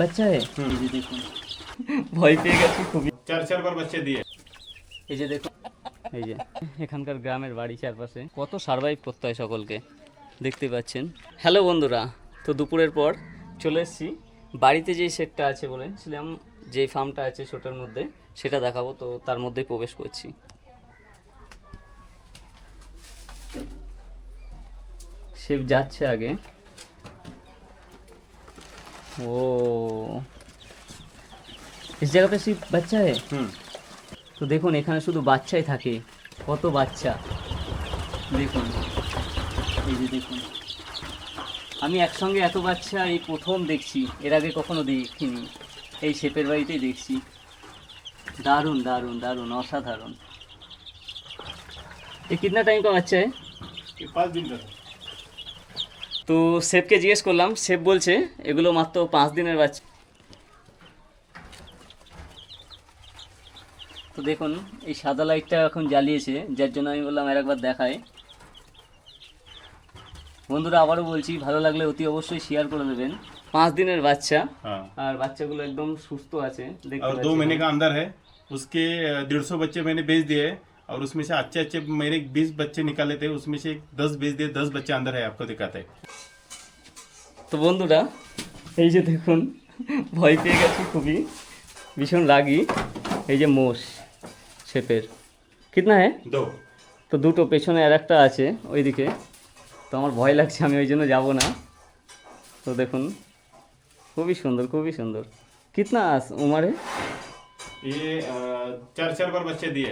বাচ্চা হ্যাঁ ভয় পেয়ে গেছে খুবই। চার চারবার বাচ্চা দিয়ে। এই যে দেখো এই যে এখানকার গ্রামের বাড়ি চারপাশে। কত সারভাইভ করতে হয় সকলকে দেখতে পাচ্ছেন। হ্যালো বন্ধুরা তো দুপুরের পর চলে এসেছি। বাড়িতে যেই সেটটা আছে বলেছিলাম যে ফার্মটা আছে ছোটার মধ্যে সেটা দেখাবো তো তার মধ্যে প্রবেশ করছি। শিব যাচ্ছে আগে। ও इस जगह पे सिर्फ बच्चा है हम्म তো দেখুন এখানে শুধু বাচ্চাই থাকে কত বাচ্চা দেখুন এই যে দেখুন আমি একসঙ্গে এত বাচ্চা এই প্রথম দেখছি এর আগে কখনো দেখিনি এই শেপের বাড়িতেই দেখছি দারুণ দারুণ দারুণ অসাধারণ এ কিতনা টাইম का বাচ্চা है ये पाँच दिन का था। তো শেফকে জিজ্ঞেস করলাম শেফ বলছে এগুলো মাত্র পাঁচ দিনের বাচ্চা তো দেখুন এই সাদা লাইটটা এখন জ্বালিয়েছে যার জন্য আমি বললাম আর একবার দেখায় বন্ধুরা আবারও বলছি ভালো লাগলে অতি অবশ্যই শেয়ার করে দেবেন পাঁচ দিনের বাচ্চা हाँ আর বাচ্চাগুলো একদম সুস্থ আছে দেখতে और दो পাচ্ছেন। महीने का अंदर है उसके डेढ़ सौ बच्चे मैंने बेच दिए और उसमें से अच्छे अच्छे मेरे बीस बच्चे निकाले थे उसमें से दस बेच दिए दस बच्चे अंदर है आपको दिखाते हैं তো বন্ধুরা এই যে দেখুন ভয় পেয়ে গেছি খুবই ভীষণ রাগি এই যে মোষ শেপের কিতনা হ্যাঁ दो তো দুটো পেছনে আর একটা আছে ওইদিকে তো আমার ভয় লাগছে আমি ওই জন্য যাবো না তো দেখুন খুবই সুন্দর খুবই সুন্দর কিতনা আস উমারে ये अ, चार चार बार बच्चे दिए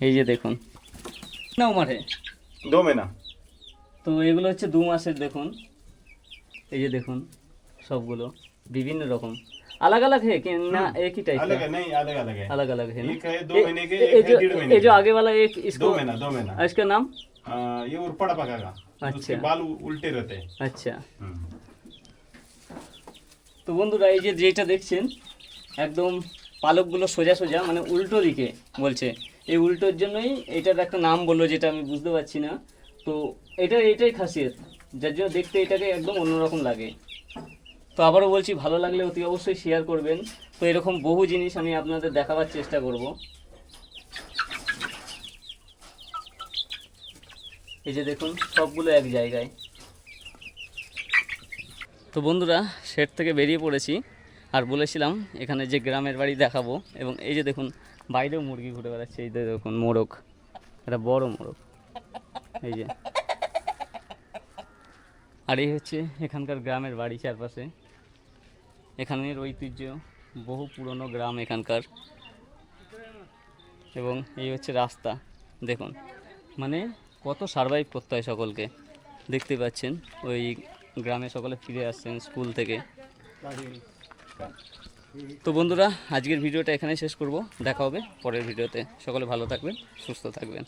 এই যে দেখুন না মাঠে दो महीना তো এগুলো হচ্ছে দু মাসের দেখুন এই যে দেখুন সবগুলো বিভিন্ন রকম अलग अलग है कि ना एक ही टाइप अलग का है नहीं अलग अलग है अलग अलग है ना एक है दो ए- महीने के ए- एक ये है जो डेढ़ महीने ये जो के। आगे वाला एक दो इसको महीना दो महीना और इसका नाम आ, ये उड़पड़ा पकागा अच्छा। उसके बाल उ- उल्टे रहते हैं আচ্ছা हम्म। তো বন্ধুরা এই যে যেটা দেখছেন একদম পালকগুলো সোজা সোজা মানে উল্টো দিকে বলছে এই উল্টোর জন্যই এটার একটা নাম বলল যেটা আমি বুঝতে পারছি না। তো এটা এটাই খাসিয়ত, যার জন্য দেখতে এটাকে একদম অন্যরকম লাগে। তো আবারও বলছি, ভালো লাগলে অতি অবশ্যই শেয়ার করবেন। তো এরকম বহু জিনিস আমি আপনাদের দেখাবার চেষ্টা করব। এই যে দেখুন, সবগুলো এক জায়গায়। তো বন্ধুরা সেট থেকে বেরিয়ে পড়েছি। আর বলেছিলাম, এখানে যে গ্রামের বাড়ি দেখাবো। এবং এই যে দেখুন বাইরেও মুরগি ঘুরে বেড়াচ্ছে, এই দেখুন মোরগ, একটা বড় মোরগ, এই যে। আর এই হচ্ছে এখানকার গ্রামের বাড়ি চারপাশে। এখানের ঐতিহ্য, বহু পুরনো গ্রাম এখানকার। এবং এই হচ্ছে রাস্তা, দেখুন মানে কত সারভাইভ করতে হয় সকলকে। দেখতে পাচ্ছেন, ওই গ্রামে সকলে ফিরে আসছেন স্কুল থেকে। তো বন্ধুরা, আজকের ভিডিওটা এখানে শেষ করব। দেখা হবে পরের ভিডিওতে। সকলে ভালো থাকবেন, সুস্থ থাকবেন।